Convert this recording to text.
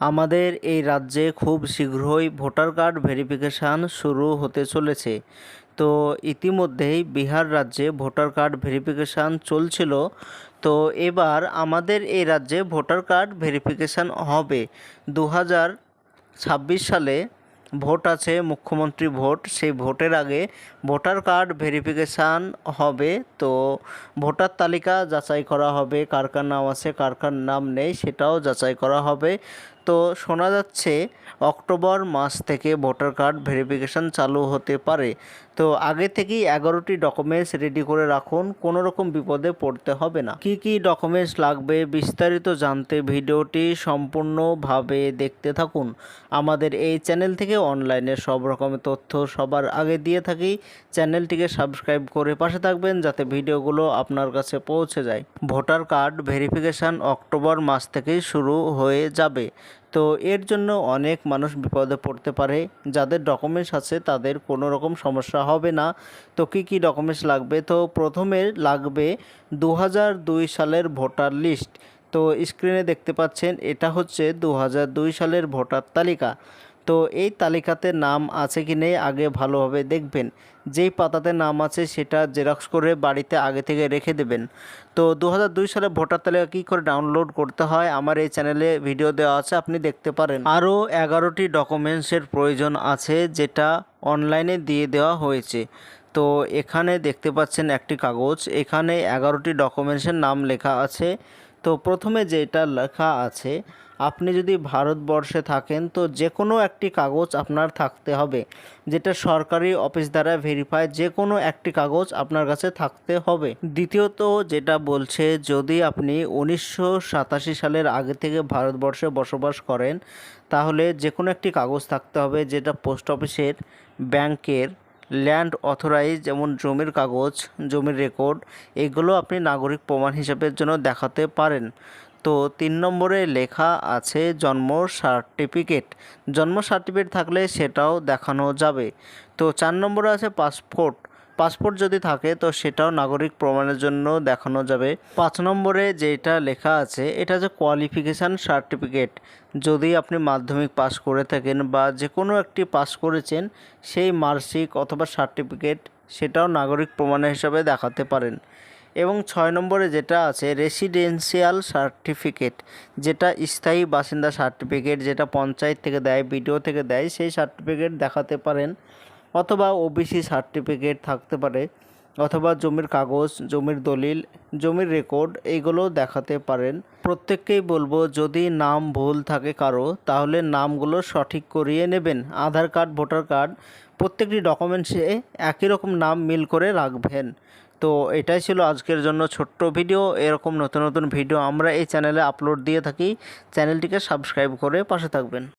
আমাদের এই রাজ্যে খুব শীঘ্রই ভোটার কার্ড ভেরিফিকেশান শুরু হতে চলেছে। তো ইতিমধ্যেই বিহার রাজ্যে ভোটার কার্ড ভেরিফিকেশান চলছিল। তো এবার আমাদের এই রাজ্যে ভোটার কার্ড ভেরিফিকেশান হবে। দু ছাব্বিশ সালে ভোট আছে, মুখ্যমন্ত্রী ভোট। সেই ভোটের আগে ভোটার কার্ড ভেরিফিকেশান হবে। তো ভোটার তালিকা যাচাই করা হবে। কার কার নাম আছে, কার কার নাম নেই সেটাও যাচাই করা হবে। তো শোনা যাচ্ছে অক্টোবর মাস থেকে ভোটার কার্ড ভেরিফিকেশান চালু হতে পারে। তো আগে থেকেই এগারোটি ডকুমেন্টস রেডি করে রাখুন, কোনো রকম বিপদে পড়তে হবে না। কি কি ডকুমেন্টস লাগবে বিস্তারিত জানতে ভিডিওটি সম্পূর্ণভাবে দেখতে থাকুন। আমাদের এই চ্যানেল থেকে অনলাইনে সব রকমের তথ্য সবার আগে দিয়ে থাকি। চ্যানেলটিকে সাবস্ক্রাইব করে পাশে থাকবেন যাতে ভিডিওগুলো আপনার কাছে পৌঁছে যায়। ভোটার কার্ড ভেরিফিকেশান অক্টোবর মাস থেকেই শুরু হয়ে যাবে। তো এর জন্য অনেক মানুষ বিপদে পড়তে পারে। যাদের ডকুমেন্টস আছে, তাদের কোনো রকম সমস্যা হবে না। তো কী কী ডকুমেন্টস লাগবে? তো প্রথমে লাগবে দু সালের ভোটার লিস্ট তো স্ক্রিনে দেখতে পাচ্ছেন, এটা হচ্ছে দু হাজার দুই সালের ভোটার তালিকা। তো এই তালিকাতে নাম আছে কি নেই আগে ভালোভাবে দেখবেন। যেই পাতাতে নাম আছে সেটা জেরক্স করে বাড়িতে আগে থেকে রেখে দেবেন। তো দু হাজার দুই সালে ভোটার তালিকা কী করে ডাউনলোড করতে হয় আমার এই চ্যানেলে ভিডিও দেওয়া আছে, আপনি দেখতে পারেন। আরও এগারোটি ডকুমেন্টসের প্রয়োজন আছে যেটা অনলাইনে দিয়ে দেওয়া হয়েছে। তো এখানে দেখতে পাচ্ছেন একটি কাগজ, এখানে এগারোটি ডকুমেন্টসের নাম লেখা আছে। তো প্রথমে যেটা লেখা আছে, আপনি যদি ভারতবর্ষে থাকেন, তো যে কোনো একটি কাগজ আপনার থাকতে হবে, যেটা সরকারি অফিস দ্বারা ভেরিফাই যে কোনো একটি কাগজ আপনার কাছে থাকতে হবে। দ্বিতীয়ত যেটা বলছে, যদি আপনি উনিশশো সাতাশি সালের আগে থেকে ভারতবর্ষে বসবাস করেন, তাহলে যে কোনো একটি কাগজ থাকতে হবে, যেটা পোস্ট অফিসের, ব্যাংকের ল্যান্ড অথরাইজ যেমন জমির কাগজ, জমির রেকর্ড এগুলো আপনি নাগরিক প্রমাণ হিসাবের জন্য দেখাতে পারেন। তো তিন নম্বরে লেখা আছে জন্ম সার্টিফিকেট জন্ম সার্টিফিকেট থাকলে সেটাও দেখানো যাবে। তো চার নম্বরে আছে পাসপোর্ট পাসপোর্ট যদি থাকে, তো সেটাও নাগরিক প্রমাণের জন্য দেখানো যাবে। পাঁচ নম্বরে যেটা লেখা আছে, এটা যে কোয়ালিফিকেশান সার্টিফিকেট যদি আপনি মাধ্যমিক পাস করে থাকেন বা যে কোনো একটি পাস করেছেন, সেই মার্কশিট অথবা সার্টিফিকেট সেটাও নাগরিক প্রমাণের হিসাবে দেখাতে পারেন। এবং ছয় নম্বরে যেটা আছে রেসিডেন্সিয়াল সার্টিফিকেট যেটা স্থায়ী বাসিন্দা সার্টিফিকেট যেটা পঞ্চায়েত থেকে দেয়, বিডিও থেকে দেয়, সেই সার্টিফিকেট দেখাতে পারেন। অথবা ওবিসি সার্টিফিকেট থাকতে পারে, অথবা জমির কাগজ, জমির দলিল, জমির রেকর্ড এইগুলো দেখাতে পারেন। প্রত্যেককেই বলব, যদি নাম ভুল থাকে কারও, তাহলে নামগুলো সঠিক করিয়ে নেবেন। আধার কার্ড, ভোটার কার্ড, প্রত্যেকটি ডকুমেন্টসে একই রকম নাম মিল করে রাখবেন। তো এটাই ছিল আজকের জন্য ছোট্ট ভিডিও। এরকম নতুন নতুন ভিডিও আমরা এই চ্যানেলে আপলোড দিয়ে থাকি। চ্যানেলটিকে সাবস্ক্রাইব করে পাশে থাকবেন।